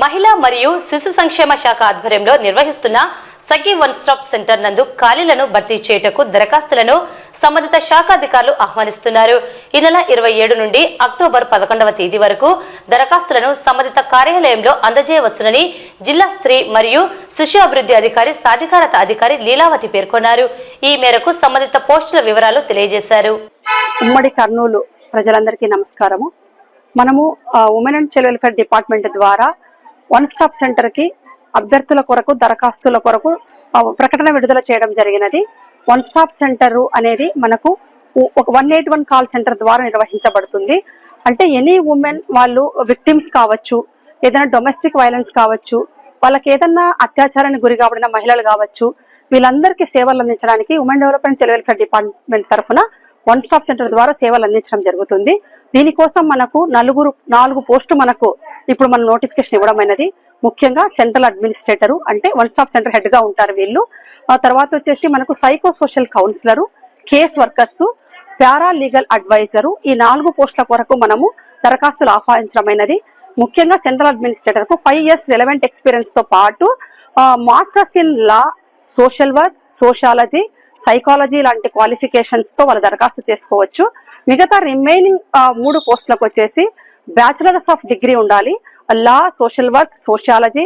మహిళా మరియు శిశు సంక్షేమ శాఖ ఆధ్వర్యంలో నిర్వహిస్తున్న సఖీ వన్ స్టాప్ సెంటర్ నందు ఖాళీలను భర్తీ చేయుటకు దరఖాస్తులను సంబంధిత శాఖ అధికారులు ఆహ్వానిస్తున్నారు. ఈ నెల ఇరవై ఏడు నుండి అక్టోబర్ పదకొండవ తేదీ వరకు దరఖాస్తులను సంబంధిత కార్యాలయంలో అందజేయవచ్చునని జిల్లా స్త్రీ మరియు శిశు అభివృద్ధి అధికారి సాధికారత అధికారి లీలావతి పేర్కొన్నారు. ఈ మేరకు సంబంధిత పోస్టుల వివరాలు తెలియజేశారు. ఉమ్మడి కర్నూలు ప్రజలందరికీ నమస్కారము. మనము women and child welfare department ద్వారా వన్ స్టాప్ సెంటర్కి అభ్యర్థుల కొరకు దరఖాస్తుల కొరకు ప్రకటన విడుదల చేయడం జరిగినది. వన్ స్టాప్ సెంటర్ అనేది మనకు ఒక one eight one call center ద్వారా నిర్వహించబడుతుంది. అంటే ఎనీ ఉమెన్ వాళ్ళు విక్టిమ్స్ కావచ్చు ఏదైనా డొమెస్టిక్ వైలెన్స్ కావచ్చు వాళ్ళకి ఏదన్నా అత్యాచారానికి గురి కాబడిన మహిళలు కావచ్చు వీళ్ళందరికీ సేవలు అందించడానికి women development child welfare department తరఫున వన్ స్టాప్ సెంటర్ ద్వారా సేవలు అందించడం జరుగుతుంది. దీనికోసం మనకు నలుగురు నాలుగు పోస్టు మనకు ఇప్పుడు మన నోటిఫికేషన్ ఇవ్వడం అనేది ముఖ్యంగా సెంట్రల్ అడ్మినిస్ట్రేటరు అంటే వన్ స్టాప్ సెంటర్ హెడ్గా ఉంటారు వీళ్ళు. ఆ తర్వాత వచ్చేసి మనకు psycho social counsellor case workers para legal advisor ఈ నాలుగు పోస్టుల కొరకు మనము దరఖాస్తులు ఆహ్వానించడమైనది ముఖ్యంగా సెంట్రల్ అడ్మినిస్ట్రేటర్కు ఫైవ్ ఇయర్స్ రెలవెంట్ ఎక్స్పీరియన్స్తో పాటు masters in law social work sociology psychology లాంటి క్వాలిఫికేషన్స్తో వాళ్ళు దరఖాస్తు చేసుకోవచ్చు. మిగతా రిమైనింగ్ మూడు పోస్టులకు వచ్చేసి బ్యాచులర్స్ ఆఫ్ డిగ్రీ ఉండాలి. లా సోషల్ వర్క్ సోషాలజీ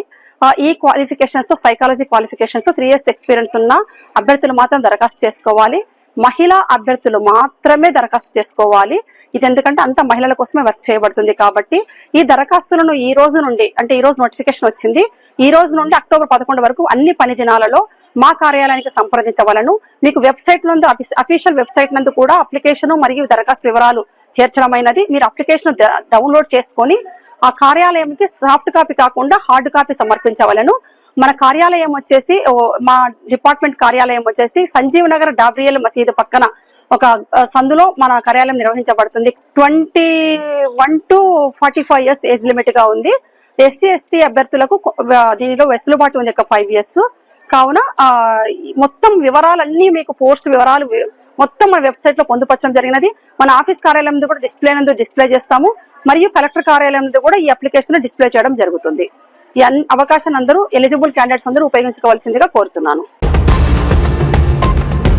ఈ qualifications psychology qualifications three years experience ఉన్న అభ్యర్థులు మాత్రం దరఖాస్తు చేసుకోవాలి. మహిళా అభ్యర్థులు మాత్రమే దరఖాస్తు చేసుకోవాలి. ఇది ఎందుకంటే అంత మహిళల కోసమే వర్క్ చేయబడుతుంది కాబట్టి ఈ దరఖాస్తులను ఈ రోజు నుండి అంటే ఈ రోజు నోటిఫికేషన్ వచ్చింది. ఈ రోజు నుండి అక్టోబర్ పదకొండు వరకు అన్ని పని దినాలలో మా కార్యాలయానికి సంప్రదించవలను. మీకు వెబ్సైట్ నందు అఫీషియల్ వెబ్సైట్ నందు కూడా అప్లికేషన్ మరియు దరఖాస్తు వివరాలు చేర్చడమైనది. మీరు అప్లికేషన్ డౌన్లోడ్ చేసుకొని ఆ కార్యాలయంకి సాఫ్ట్ కాపీ కాకుండా హార్డ్ కాపీ సమర్పించవలను. మన కార్యాలయం వచ్చేసి ఓ, మా డిపార్ట్మెంట్ కార్యాలయం వచ్చేసి సంజీవ్ నగర్ డాబ్రియల్ మసీదు పక్కన ఒక సందులో మన కార్యాలయం నిర్వహించబడుతుంది. Twenty one to forty five years age లిమిట్గా ఉంది. ఎస్సీ ఎస్టీ అభ్యర్థులకు దీనిలో వెసులుబాటు ఉంది ఒక ఫైవ్ ఇయర్స్. కావున మొత్తం వివరాలన్నీ మీకు పోస్ట్ వివరాలు మొత్తం మన వెబ్సైట్లో పొందుపరచడం జరిగినది. మన ఆఫీస్ కార్యాలయం నందు కూడా డిస్ప్లే నందు డిస్ప్లే చేస్తాము. మరియు కలెక్టర్ కార్యాలయం నందు కూడా ఈ అప్లికేషన్ డిస్ప్లే చేయడం జరుగుతుంది. ఈ అవకాశాన్ని అందరూ ఎలిజిబుల్ క్యాండిడేట్స్ అందరూ ఉపయోగించుకోవాల్సిందిగా కోరుతున్నాను